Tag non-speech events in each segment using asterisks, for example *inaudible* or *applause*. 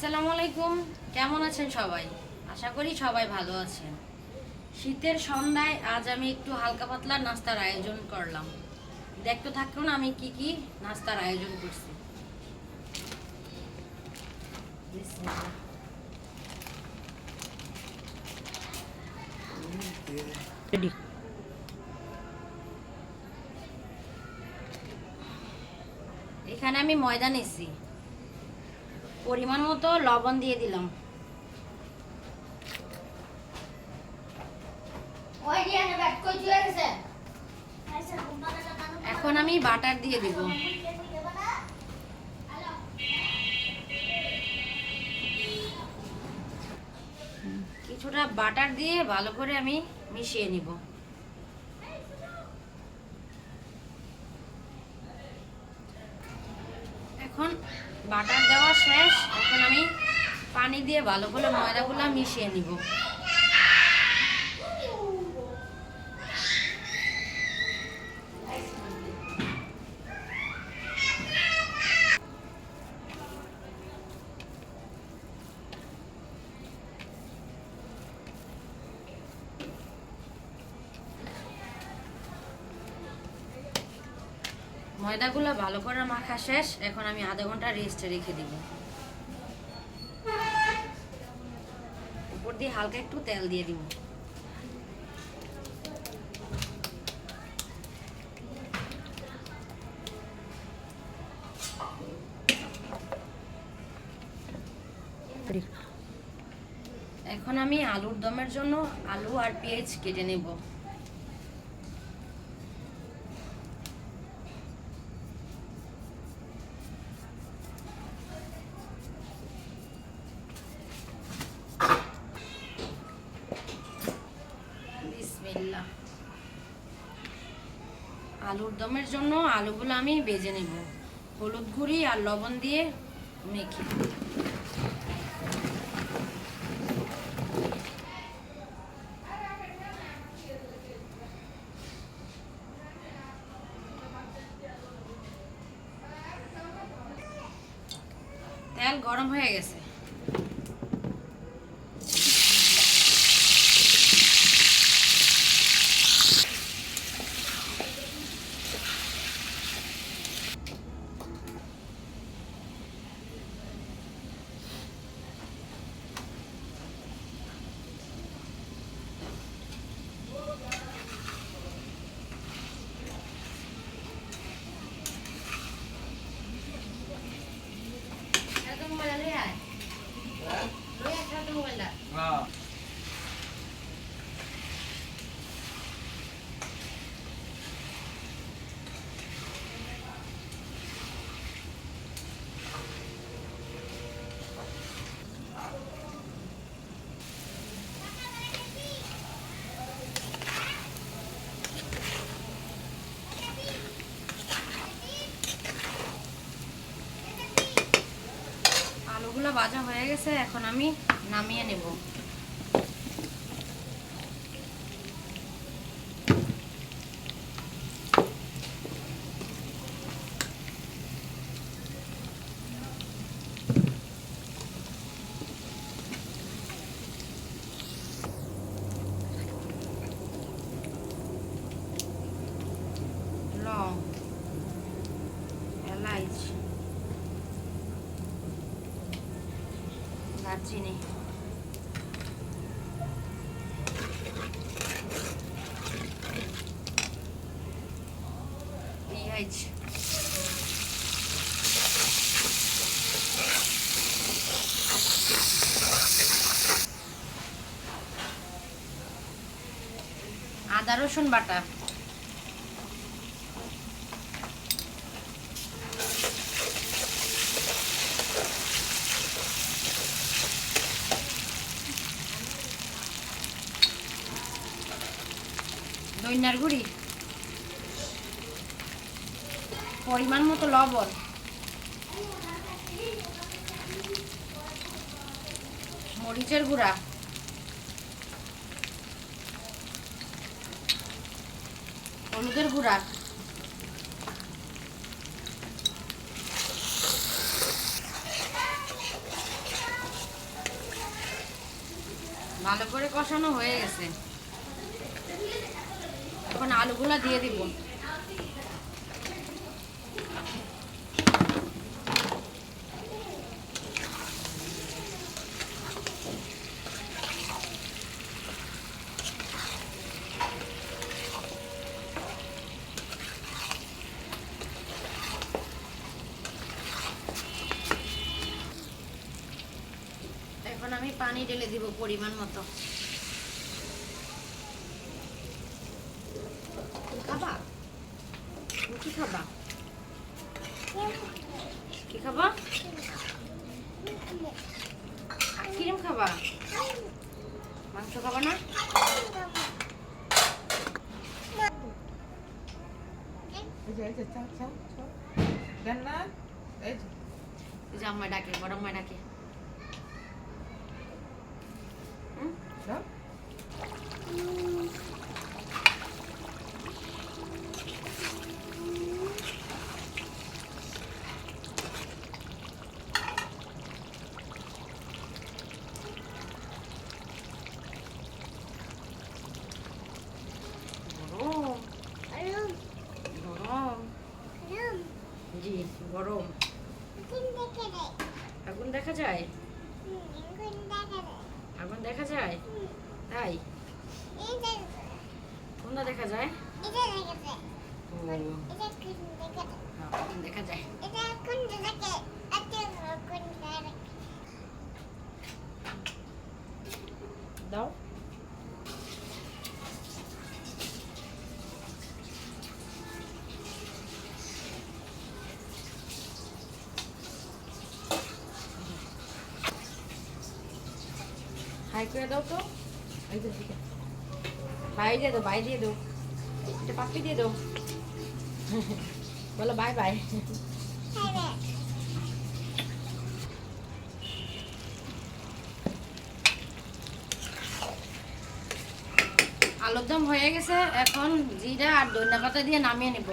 আসসালামু আলাইকুম। কেমন আছেন সবাই? আশা করি সবাই ভালো আছেন। শীতের সন্ধ্যায় আজ আমি একটু হালকা পাতলা নাস্তার আয়োজন করলাম। দেখতে থাকুন আমি কি কি নাস্তার আয়োজন করছি। এখানে আমি ময়দা নিছি। পরিমাণ মতো লবণ দিয়ে দিলাম। এখন আমি বাটার দিয়ে দিব। কিছুটা বাটার দিয়ে ভালো করে আমি মিশিয়ে নিব। এখন বাটার দেওয়া শেষ এখন আমি পানি দিয়ে ভালো করে ময়দাগুলো মিশিয়ে নিব। ময়দাগুলো ভালো করে মাখা শেষ এখন আমি আধা ঘণ্টা রেস্টে রেখে দিব। উপর দিয়ে হালকা একটু তেল দিয়ে দিব। এখন আমি আলুর দমের জন্য আলু আর পেঁয়াজ কেটে নেব বিসমিল্লাহ আলুর দমের জন্য আলুগুলো আমি বেজে নেব। হলুদ গুঁড়ি আর লবণ দিয়ে মেখে তেল গরম হয়ে গেছে। গেছে এখন আমি নামিয়ে নেব। দারচিনি পেঁয়াজ। আদা রসুন বাটা। দইনার গুড়ি। পরিমাণ মতো লবণ। মরিচের গুঁড়া। হলুদের গুঁড়া। ভালো করে কষানো হয়ে গেছে। এখন আলুগুলা দিয়ে দিব। এখন আমি পানি ঢেলে দিব পরিমাণ মতো তুমি খাবা তুমি কি খাবা কি খাবা ক্রিম খাবা মাংস খাবা না এই যে এই যে চা চা চা দেন না, এই যে। এই ডাকে, বড় আম্মা ডাকে হুম? দাও গরম গরম জি গরম আগুন দেখা যায়? আগুন দেখা যায়? তাই? কোনটা দেখা যায়? দেখা যায় দাও। করে দাও তো। বাই দিয়ে দাও বাই দিয়ে দাও এটা দিয়ে দাও বলো আলুর দম হয়ে গেছে, এখন জিরা আর ধনিয়া পাতা দিয়ে নামিয়ে নেব।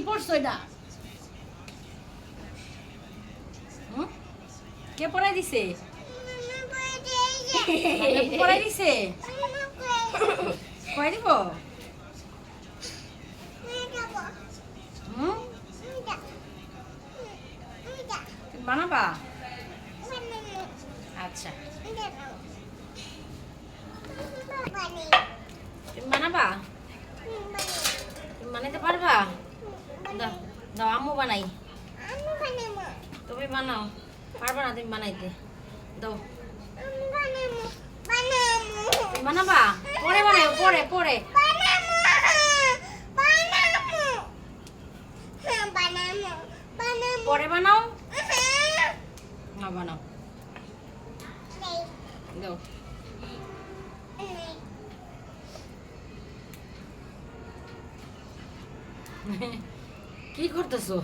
কি পড়ছো এটা? কে পড়াই দিছে? পড়াই দিছে? কয় দিব? বানাবা? আচ্ছা। বানাবা? তুমি বানাইতে পারবা? দাও দাও আম্মু বানাই। তুমি বানাও পারবা না তুমি বানাইতে? দাও। বানাবা পরে বানাই পরে পরে। পরে বানাও। না বানাও। দাও। *laughs* কি করতেছো?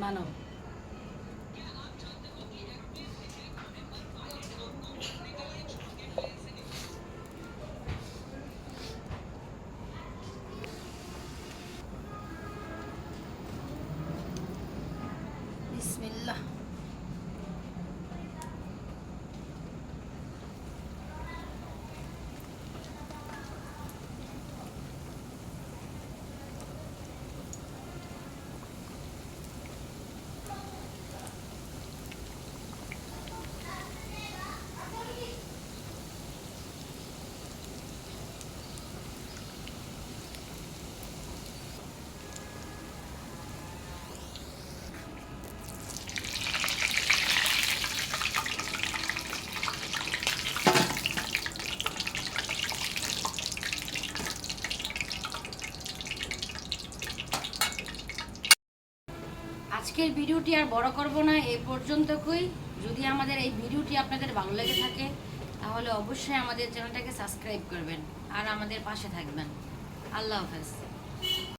বানাও বিসমিল্লাহ। আজকের ভিডিওটি আর বড় করব না এই পর্যন্তই। যদি আমাদের এই ভিডিওটি আপনাদের ভালো লেগে থাকে, তাহলে অবশ্যই আমাদের চ্যানেলটাকে সাবস্ক্রাইব করবেন আর আমাদের পাশে থাকবেন। আল্লাহ হাফেজ।